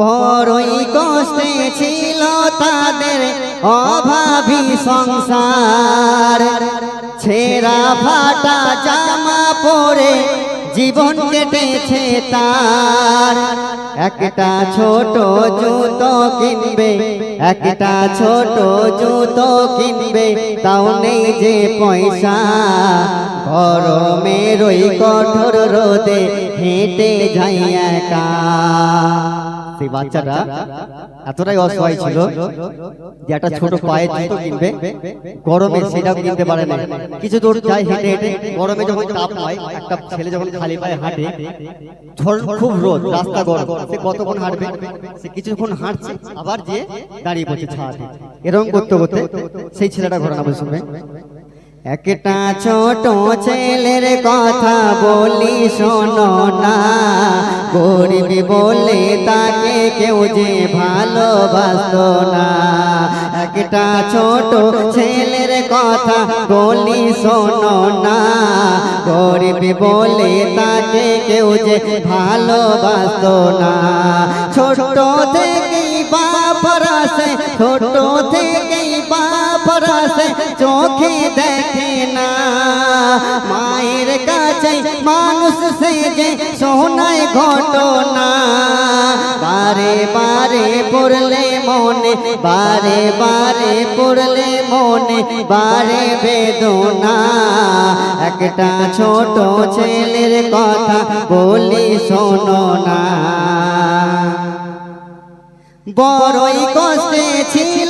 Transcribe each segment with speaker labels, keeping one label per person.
Speaker 1: বড়ই কষ্টে ছিল তাদের অভাবী সংসার। ছেঁড়া ফাটা জামা পরে জীবন কেটেছে তার। একটা ছোট জুতো কিনবে, একটা ছোট জুতো কিনবে, তাও নেই যে পয়সা। গরমের ওই কঠোর রোদে হেঁটে যাই একা। সেই বাচ্চাটা এতটাই অসহায় ছিল যে একটা ছোট পায়ের জুতো কিনবে গরমে সেটাও কিনতে পারে না কিছু দূর যায় হেঁটে হেঁটে গরমে যখন তাপ হয় একটা ছেলে যখন খালি পায়ে হাঁটে ঝড় খুব রোদ রাস্তা গরম। সে কতক্ষণ হাঁটবে? সে কিছুক্ষণ হাঁটছে আবার যে দাঁড়িয়ে পড়ছে ছাড়াতে এরকম করতে করতে সেই ছেলেটা ঘটনা বলে শুনবে। একটা ছোট ছেলের কথা বলি শোনো না। গরিব বলে তাকে কেউ যে ভালোবাসতো না। একটা ছোট ছেলের কথা বলি শোনো না। গরিব বলে তাকে কেউ যে ভালোবাসতো না। ছোট থেকেই বাপরাসে ছোট থেকেই বাপরাসে চোখে দেখে না। মায়ের কাছে মানুষ সে যে শোনায় ঘটনা। বারে বারে পড়লে মনে, বারে বারে পড়লে মনে, বারে বেদনা। একটা ছোট ছেলের কথা বলি শোনো না। বড়ই কষ্টে ছিল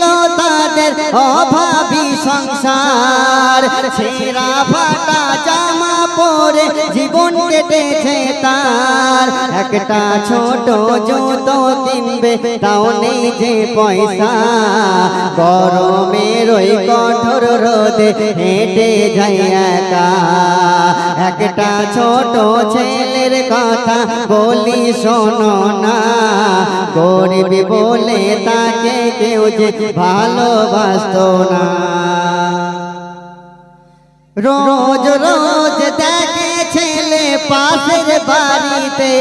Speaker 1: তাদের অভাবী সংসার। ছেঁড়া ফাটা জামা পরে জীবন কেটেছে তার। একটা ছোট জুতো কিনবে, তাও নেই যে পয়সা। গরমের ওই কঠোর রোদে হেঁটে যাই একা। একটা ছোট ছেলের কথা বলি শোনো না। গরিব বলে তাকে কেউ যে ভালোবাসতো না। রোজ রোজ দেখে ছেলে পাশের বাড়িতে,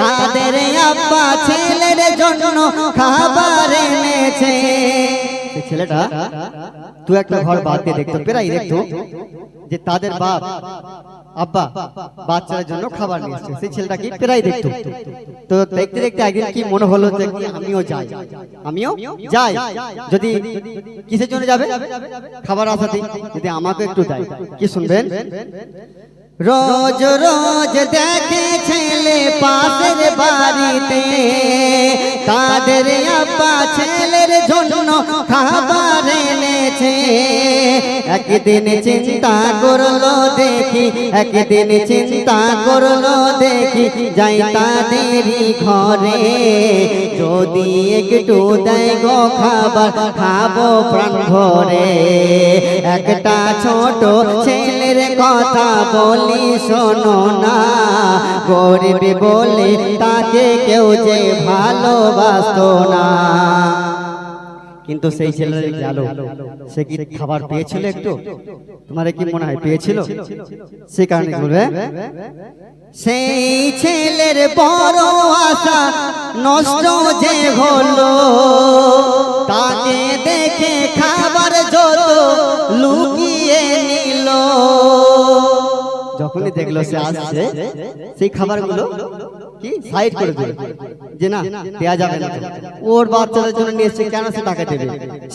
Speaker 1: তাদের আব্বা ছেলের জন্য খাবার এনেছে। ছেলেটা, তুই একটা ঘর বাদ দিয়ে দেখতো। পেরাই দেখতো যে তাদের বাপ আব্বা বাচ্চাদের জন্য খাবার নিয়ে এসছে সেই ছেলেটা কি প্রায় দেখতো তো দেখতে দেখতে একদিন কি মনে হলো যে আমিও যাই? আমিও যাই। যদি কিসের জন্য যাবে? খাবার আসাতে যদি আমাকে একটু দেয়। কি শুনবেন? রোজ রোজ দেখে ছেলে পাশের বাড়িতে। তাদের আব্বা ছেলের জন্য খাবার এনেছে একদিন চিন্তা করল দেখি, একদিন চিন্তা করল দেখি যাই তাদেরই ঘরে। যদি একটু দেয় গো খাবার, খাব প্রাণ ভরে। একটা ছোট ছেলের কথা বলি, শোনো না। গরিব বলে তাকে কেউ যে ভালোবাসতো না। কিন্তু সেই ছেলের গেল সে কি খাবার পেয়েছিল একটু? তোমার কি মনে হয় পেয়েছিল? সে কারণে বলবে? সেই ছেলের বড় আশা নষ্ট যে হলো তাকে দেখে খাবার যত লুকিয়ে নিল। যখনই দেখল সে আসছে সেই খাবারগুলো কি? সাইড করে দিল। যে না, দেয়া যাবে না। ওর বাচ্চাদের জন্য নিয়ে কেন সে টাকা দেবে?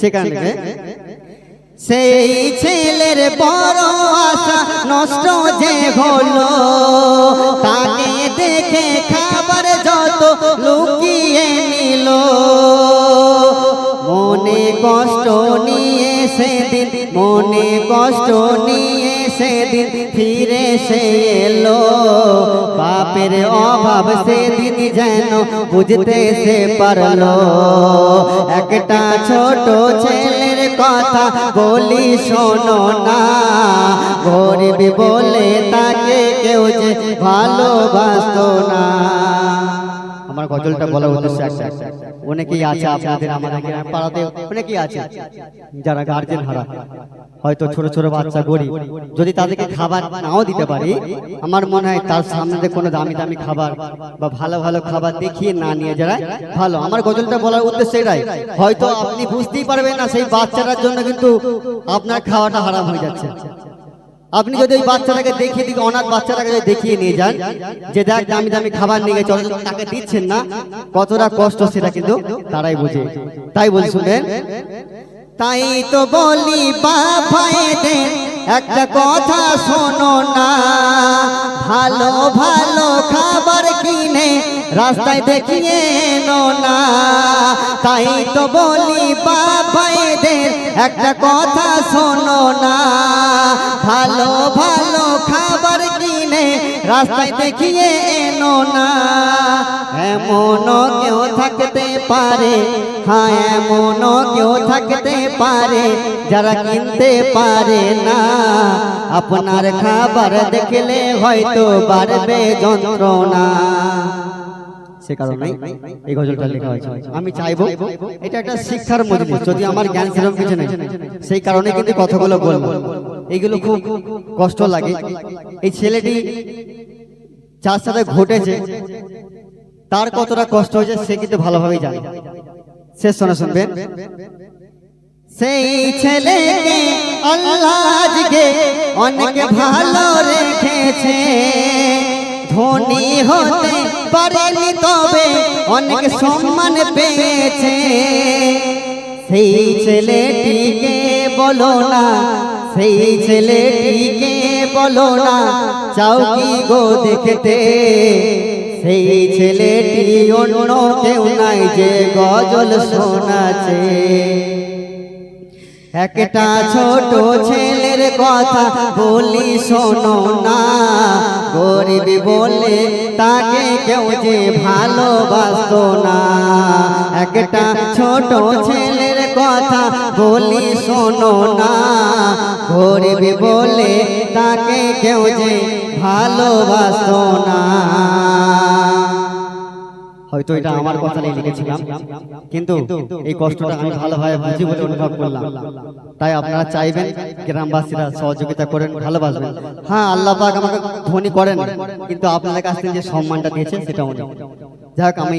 Speaker 1: সেখান থেকে সেই ছেলের বড় আশা নষ্ট যে হলো, তাকে দেখে খাবার সেদিন মনে কষ্ট নিয়ে সেদিন ফিরে সে এলো। বাপের অভাব সেদিন যেন বুঝতে সে পারল। একটা ছোট ছেলের কথা বলি শোনো না। গরিব বলে তাকে কেউ যে ভালোবাসতো না। আমার গজলটা বলার উদ্দেশ্য একটা। অনেকেই আছে আপনাদের আমাদের পাড়াতে অনেকেই আছে। যারা গার্জেন হারা। হয়তো ছোট ছোট বাচ্চা গরিব। যদি তাদেরকে খাবার নাও দিতে পারি আমার মনে হয় তার সামনে কোনো দামি দামি খাবার বা ভালো ভালো খাবার দেখিয়ে না নিয়ে যারা ভালো। আমার গজলটা বলার উদ্দেশ্য এটাই। হয়তো আপনি বুঝতেই পারবেন না সেই বাচ্চাটার জন্য কিন্তু আপনার খাওয়াটা হারাম হয়ে যাচ্ছে। আপনি যদি ওই বাচ্চাটাকে দেখিয়ে দিকে, অনাথ বাচ্চাটাকে যদি দেখিয়ে নিয়ে যান, যে দেখ দামি দামি খাবার নিয়ে গেছে তাকে দিচ্ছেন না, কতটা কষ্ট সেটা কিন্তু তারাই বুঝে। তাই বলি শুনবেন তাই তো বলি বাবাইদের একটা কথা শোনো না। ভালো ভালো খাবার কিনে রাস্তায় দেখিয়ে এনো না। তাই তো বলি বাবাইদের একটা কথা শোনো না। ভালো ভালো খাবার কিনে রাস্তায় দেখিয়ে এনো না। এমনও কেউ থাকতে পারে হ্যাঁ এমনও কেউ থাকতে পারে, যারা কিনতে পারে না। আপনার খাবার দেখলে হয়তো বাড়বে যন্ত্রণা। সে কারণে এই গজলটা লেখা হয়েছে। আমি চাইব এটা একটা শিক্ষার মজলিস। যদি আমার জ্ঞান সেরকম কিছু নেই সেই কারণে কিন্তু কথাগুলো বলব। এইগুলো খুব কষ্ট লাগে। এই ছেলেটি যার সাথে ঘটেছে তার কতটা কষ্ট হয়েছে সে কিন্তু ভালোভাবেই জানে। শেষ শোনা শুনবেন। সেই ছেলেকে আল্লাহ অনেক ভালো রেখেছে। ধনী হতে পারেনি তবে অনেক সম্মান পেয়েছে। সেই ছেলেটিকে বলো না সেই ছেলেটিকে বলো না চাও কি গো দেখতে? সেই ছেলেটি অন্য কেউ নাই যে গজল শোনাছে একটা ছোট ছেলের কথা বলি শোনো না। গরিব বলে তাকে কেউ যে ভালোবাসতো না। একটা ছোট ছেলের কথা বলি শোনো না। গরিব বলে তাকে কেউ যে ভালোবাসতো না। হয়তো এটা আমার কথা নিয়ে লিখেছিলাম। কিন্তু এই কষ্টটা আমি ভালোভাবে বুঝি বলে অনুভব করলাম। তাই আপনারা চাইবেন গ্রামবাসীরা সহযোগিতা করেন ভালোবাসবেন। হ্যাঁ আল্লাহ পাক আমাকে ধনী করেন কিন্তু আপনাদের কাছ থেকে যে সম্মানটা দিয়েছে সেটা অনেক। যাই হোক আমি